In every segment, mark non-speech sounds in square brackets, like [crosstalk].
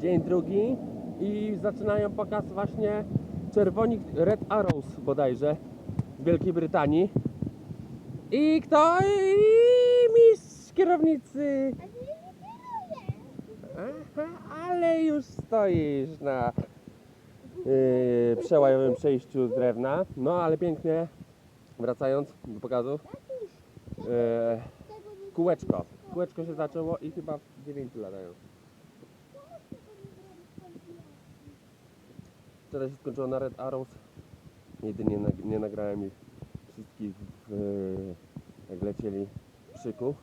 dzień drugi i zaczynają pokaz właśnie czerwonik Red Arrows bodajże z Wielkiej Brytanii. I kto? I mistrz kierownicy. Aha, ale już stoisz na yy, przełajowym przejściu z drewna. No ale pięknie, wracając do pokazu, yy, kółeczko. Kółeczko się zaczęło i chyba w 9 latają. Wczoraj się skończyło na Red Arrows. Jedynie nag- nie nagrałem ich wszystkich w, yy, jak lecieli w szyku.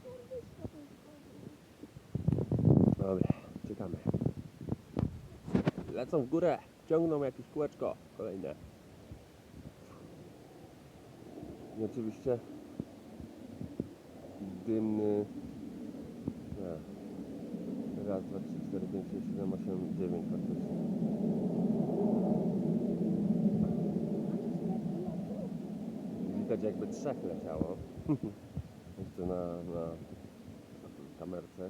Dobra, czekamy. Lecą w górę, ciągną jakieś kółeczko kolejne. I oczywiście dymny. Nie. Raz, dwa, trzy, cztery, pięć, sześć, siedem, osiem, dziewięć faktycznie. Widać jakby trzech leciało. Jeszcze na, na kamerce.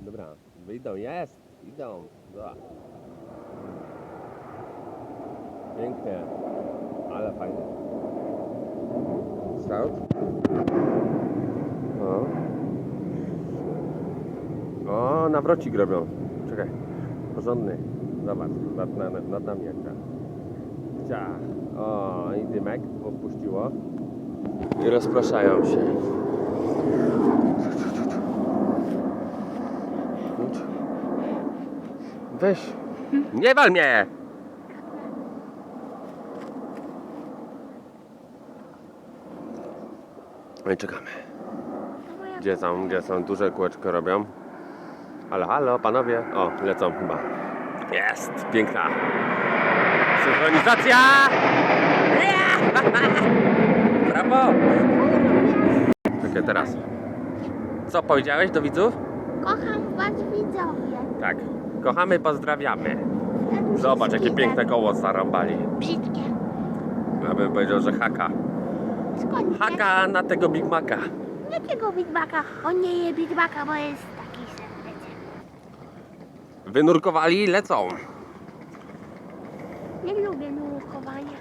Dobra, wyjdą, jest, idą. Dobra. Pięknie, ale fajnie. Scout? O. O, nawrocik robią. Czekaj, porządny. Zobacz, nad, nad, nad nami jak ta. Cia. O, i dymek odpuściło. I rozpraszają się. Weź. Nie wal mnie! No i czekamy. Gdzie są, gdzie są duże kółeczko robią? Halo, halo, panowie. O, lecą chyba. Jest, piękna. Synchronizacja! Ja! [laughs] Brawo! Czekaj, teraz. Co powiedziałeś do widzów? Kocham was widzowie. Tak. Kochamy, pozdrawiamy. Zobacz, jakie piękne koło zarąbali. Brzydkie. Ja bym powiedział, że haka. Skąd Haka na tego Big Maca. Jakiego Big Maca? On nie je Big Maca, bo jest taki serdecznie. Wynurkowali, lecą. Nie lubię nurkowania.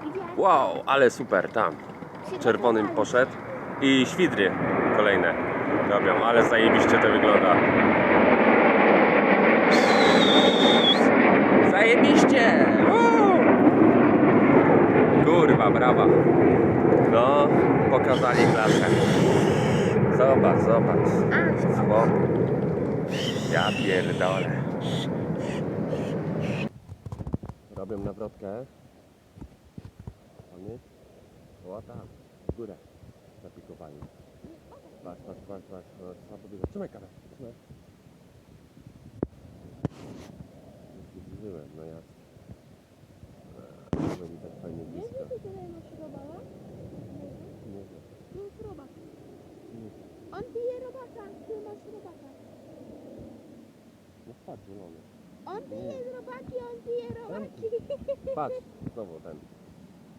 Gdzie? Wow, ale super, tam. Czerwonym poszedł. I świdry kolejne robią, ale zajebiście to wygląda. Zajebiście! Kurwa, brawa. No, pokazali klasę. Zobacz, zobacz. A, Chłop. Ja pierdolę. Robię nawrotkę. Oni? O tam, w górę. Zapikowali. Patrz, patrz, patrz, patrz. Trzeba podbiegać. Trzymaj kamerę. Trzymaj. Już no jasne. Eee, Byli tak fajnie blisko. tutaj masz robala? Nie wiem. Tu jest robak. Nie. On pije robaka, ty masz robaka. No patrz, zielony. On pije z robaki, on pije robaki. Patrz, znowu ten.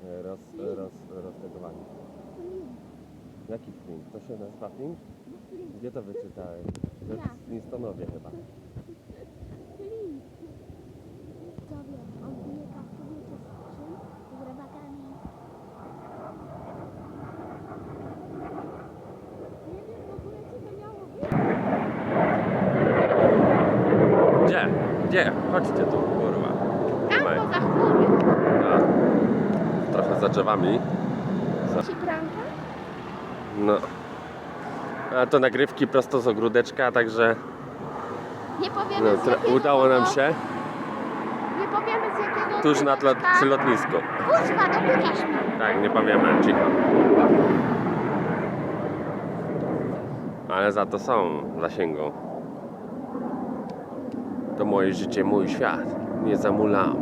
e, Roz, roz, roztegowany. Jaki flint? To się nazywa flint? Gdzie to wyczytałeś? To Ja. w Flintstonowie chyba. Gdzie? Gdzie? Chodźcie tu, Trzymaj. chmury. No. Trochę za drzewami. Pranka? No. A to nagrywki prosto z ogródeczka, także Nie powiemy no, z jakiego udało nam się Nie powiemy z jakiego tuż na tle, przy lotnisku. Kurwa, mnie. Tak, nie powiemy, cicho. Ale za to są w zasięgu. To moje życie, mój świat. Nie zamulam.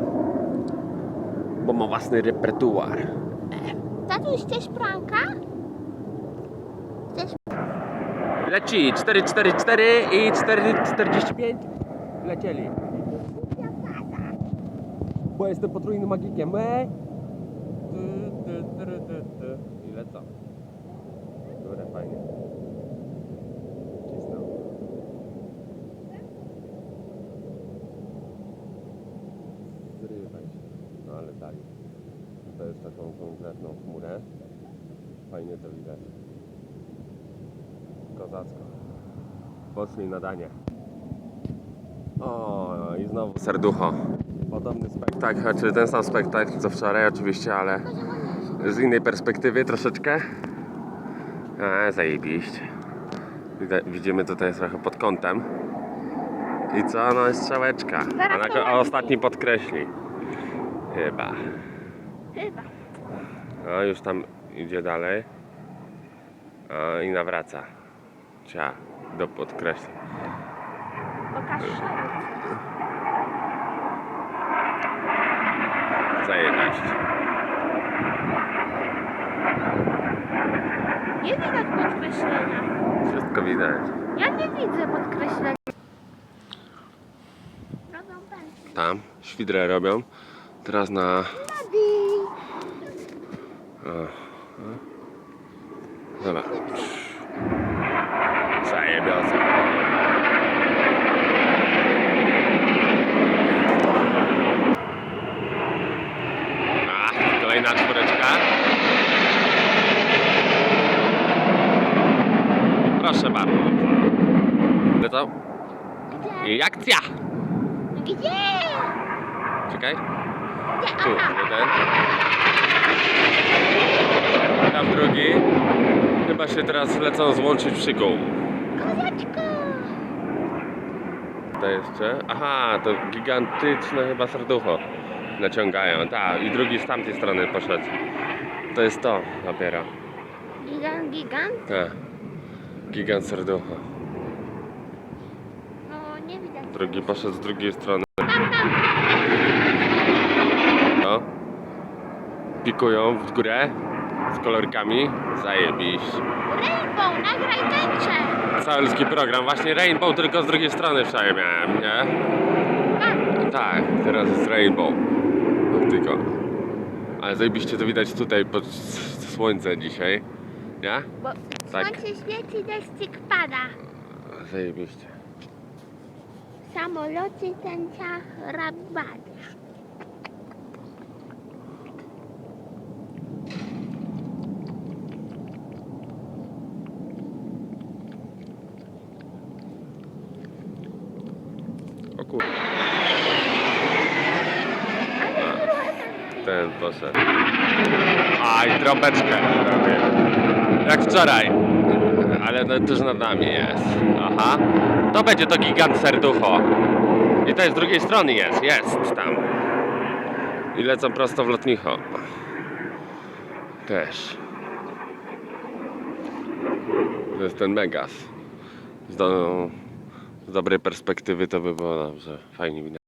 Bo ma własny repertuar. Tatuś, chcesz pranka? Chcesz Leci 444 i 445. Lecieli. Bo jestem potrójnym magikiem. E? Ty, ty, ty, ty, ty. I lecą. Dobre, fajnie. Tą konkretną chmurę. Fajnie to widać. Kozacko. Poszli na danie. O, i znowu serducho. Podobny spektakl, znaczy ten sam spektakl co wczoraj oczywiście, ale z innej perspektywy troszeczkę. A, zajebiście. Widzimy tutaj trochę pod kątem. I co? No jest strzałeczka. A, na, a ostatni podkreśli. Chyba. Chyba. No już tam idzie dalej. A, I nawraca. Cia, do podkreśli. Pokaż szereg. Zajebiście. Nie widać podkreślenia. Wszystko widać. Ja nie widzę podkreślenia. Robią pętlę. Tam świdrę robią. Teraz na. Dobra. Zajebiosy. Kolejna czwóreczka. Proszę bardzo. Lecą. Gdzie? I akcja! Gdzie? Czekaj. Tu jeden. Tam drugi. Chyba się teraz lecą złączyć w szyku. Kozaczko. To jeszcze. Aha, to gigantyczne chyba serducho naciągają. Tak, i drugi z tamtej strony poszedł. To jest to dopiero. Gigant, gigant. Tak. Gigant serducho. No nie widać. Drugi poszedł z drugiej strony. Tam, tam. No. Pikują w górę z kolorkami. Zajebiście. Rainbow, nagraj tęczę. Cały program. Właśnie Rainbow tylko z drugiej strony wczoraj miałem, nie? Tam. Tak, teraz jest Rainbow. No tylko. Ale zajebiście to widać tutaj pod słońce dzisiaj. Nie? Bo Tak. słońce świeci, deszczyk pada. Zajebiście. Samoloty tęcza rabady. O kur... Ten poszedł. Aj, trąbeczkę robię. Jak wczoraj. Ale no, tuż nad nami jest. Aha. To będzie to gigant serducho. I to jest z drugiej strony jest. Jest tam. I lecą prosto w lotnicho. Też. To jest ten Megas. Z, do, z dobrej perspektywy to by było dobrze. Fajnie widać.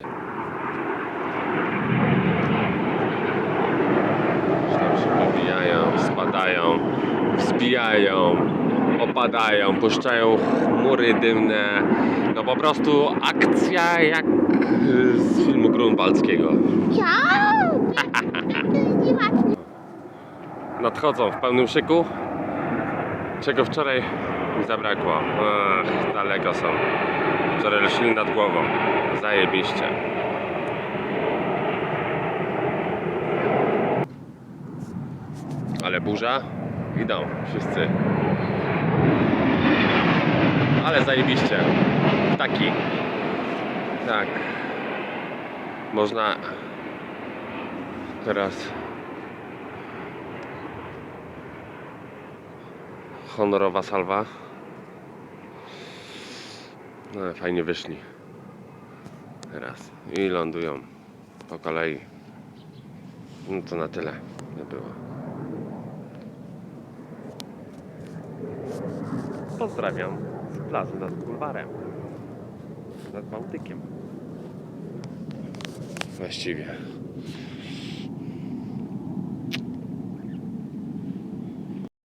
Tam się pobijają, spadają, wzbijają, opadają, puszczają chmury dymne. No po prostu akcja jak z filmu Grunwaldzkiego. [laughs] Nadchodzą w pełnym szyku, czego wczoraj mi zabrakło. Ach, daleko są. Wczoraj szli nad głową. Zajebiście. Ale burza? Idą wszyscy. Ale zajebiście. Taki. Tak. Można teraz honorowa salwa. No, fajnie wyszli. Teraz. I lądują po kolei. No to na tyle by było. Pozdrawiam z plaży nad bulwarem. Nad Bałtykiem. Właściwie.